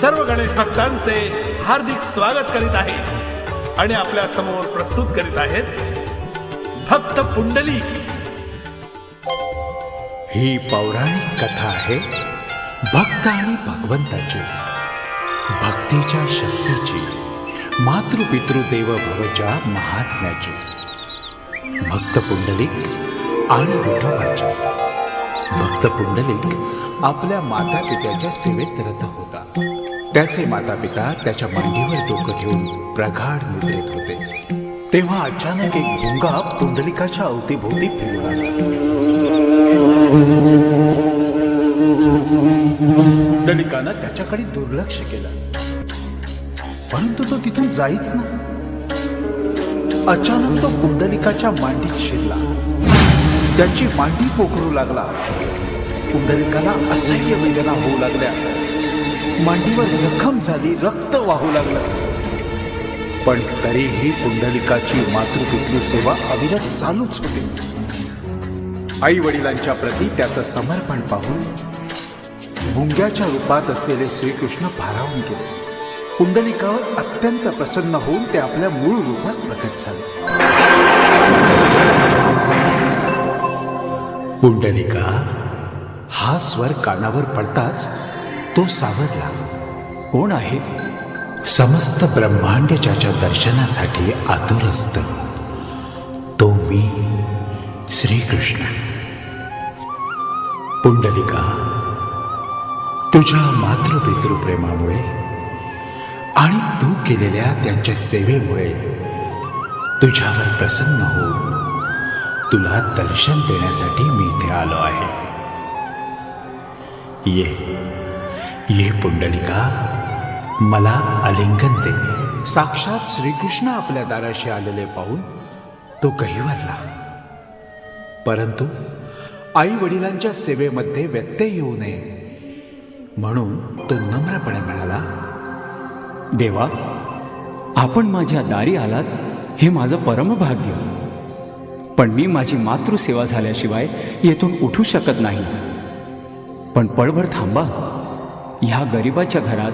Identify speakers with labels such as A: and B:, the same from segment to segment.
A: सर्व गणेश भक्तांचे हार्दिक स्वागत करीत आहे. आणि आपल्यासमोर प्रस्तुत करीत आहेत भक्त पुंडली
B: ही पौराणिक कथा आहे भक्त आणि भगवंताची भक्तीच्या शक्तीची मातृपितृदेव भवच्या महात्म्याची. भक्त पुंडलिक आणि विठोबाची. भक्त पुंडलिक आपल्या माता पित्याच्या सेवेत रत होता. त्याचे माता पिता त्याच्या मांडीवर डोकं ठेवून प्रगाढ निद्रेत होते. तेव्हा अचानक एक भुंगा पुंडलिकाच्या अवतीभोवती फिरू लागला पुंडलिकानं त्याच्याकडे दुर्लक्ष केलं. परंतु तो तिथून जाईच ना अचानक तो पुंडलिकाच्या मांडीत शिरला. त्याची मांडी पोखरू लागला. पुंडलिकाला असह्य वेदना होऊ लागल्या. मांडीवर जखम झाली रक्त वाहू लागलं. पण तरीही पुंडलिकाची मातृपितृ सेवा अविरत चालूच होती. आई वडिलांच्या प्रती त्याचं समर्पण पाहून भुंग्याच्या रूपात असलेले श्रीकृष्ण भारावून गेले. पुंडलिकावर अत्यंत प्रसन्न होऊन ते आपल्या मूळ रूपात प्रकट झाले. पुंडलिका हा स्वर कानावर पडताच तो सावरला. कोण आहे? समस्त ब्रह्मांड ज्याच्या दर्शनासाठी आतुर असत तो मी श्रीकृष्ण. पुंडलिका तुझ्या मातृपितृप्रेमामुळे आणि तू केलेल्या त्यांच्या सेवेमुळे तुझ्यावर प्रसन्न होऊन तुला दर्शन देण्यासाठी मी इथे आलो आहे. ये. ये पुंडलिका मला आलिंगन दे. साक्षात श्रीकृष्ण आपल्या दाराशी आलेले पाहून तो कहिवरला परंतु आई वडिलांच्या सेवेमध्ये व्यत्यय येऊ नये म्हणून तो नम्रपणे म्हणाला
C: देवा आपण माझ्या दारी आलात हे माझं परमभाग्य. पण मी माझी मातृसेवा झाल्याशिवाय येथून उठू शकत नाही. पण पळभर थांबा. ह्या गरिबाच्या घरात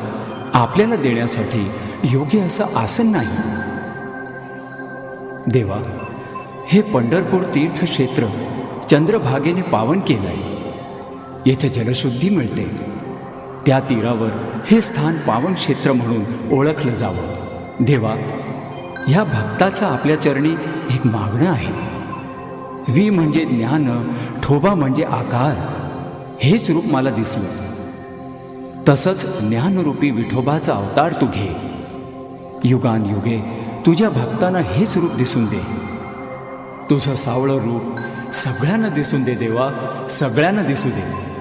C: आपल्याला देण्यासाठी योग्य असं आसन नाही. देवा हे पंढरपूर तीर्थक्षेत्र चंद्रभागेने पावन केलं आहे येथे जलशुद्धी मिळते. त्या तीरावर हे स्थान पावन क्षेत्र म्हणून ओळखलं जावं. देवा ह्या भक्ताचं आपल्या चरणी एक मागणं आहे. वी म्हणजे ज्ञान ठोबा म्हणजे आकार. हेच रूप मला दिसलं. तसंच ज्ञानरूपी विठोबाचा अवतार तू घे. युगान युगे तुझ्या भक्तांना हेच रूप दिसून दे. तुझं सावळं रूप सगळ्यांना दिसून दे देवा सगळ्यांना दिसू दे.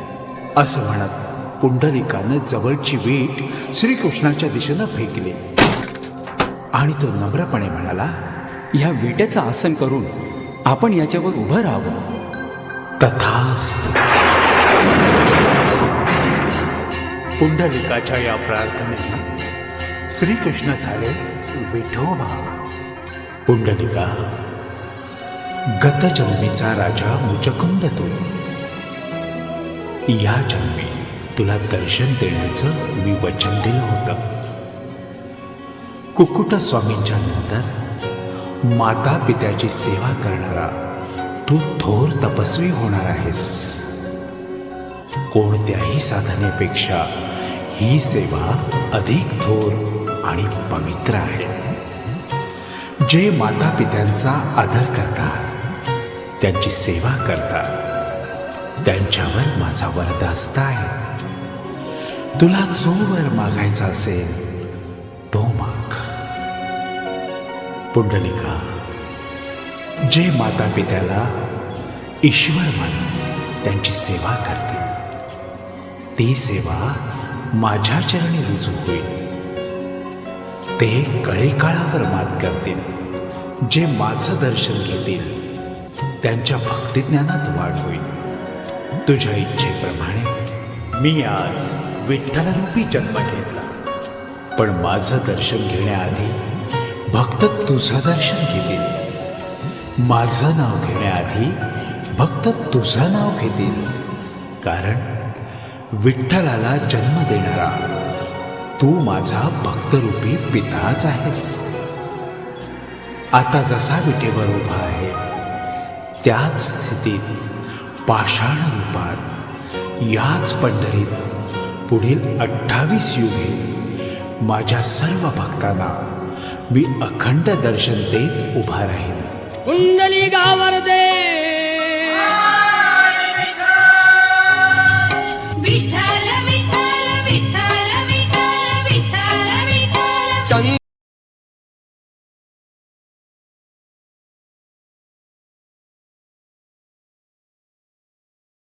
B: असं म्हणत पुंडलिकानं जवळची वीट श्रीकृष्णाच्या दिशेनं फेकली. आणि तो नम्रपणे म्हणाला
C: ह्या विटेचं आसन करून आपण याच्यावर उभं राहावं.
B: तथास्तु. पुंडलिकाच्या या प्रार्थनेने श्रीकृष्ण झाले विठोबा. पुंडलिका गतजन्मीचा राजा मुचकुंद तू. या जन्मी तुला दर्शन देण्याचं मी वचन दिलं होतं. कुकुट स्वामींच्या नंतर माता पित्याची सेवा करणारा तू थोर तपस्वी होणार आहेस. कोणत्याही साधनेपेक्षा ही सेवा अधिक थोर आणि पवित्र आहे. जे माता पित्यांचा आदर करतात त्यांची सेवा करतात. त्यांच्यावर माझा वरदास्त आहे. तुला जो वर मागायचा असेल तो माग. पुंडलिका जे माता पित्याला ईश्वर मानून त्यांची सेवा करतील ती सेवा माझ्या चरणी रुजू होईल. ते कळे काळावर मात करतील. जे माझं दर्शन घेतील त्यांच्या भक्तिज्ञानात वाढ होईल. तुझ्या इच्छेप्रमाणे मी आज विठ्ठलरूपी जन्म घेतला. पण माझं दर्शन घेण्याआधी भक्त तुझं दर्शन घेतील. माझं नाव घेण्याआधी भक्त तुझं नाव घेतील. कारण विठ्ठलाला जन्म देणारा. तू माझा भक्तरूपी पिताच आहेस. आता जसा विटेवर उभा आहे त्याच स्थितीत पाषाण रूपात याच पंढरीत पुढील अठ्ठावीस युगे माझ्या सर्व भक्तांना मी अखंड दर्शन देत उभा राहीन.
D: कुंडली गावर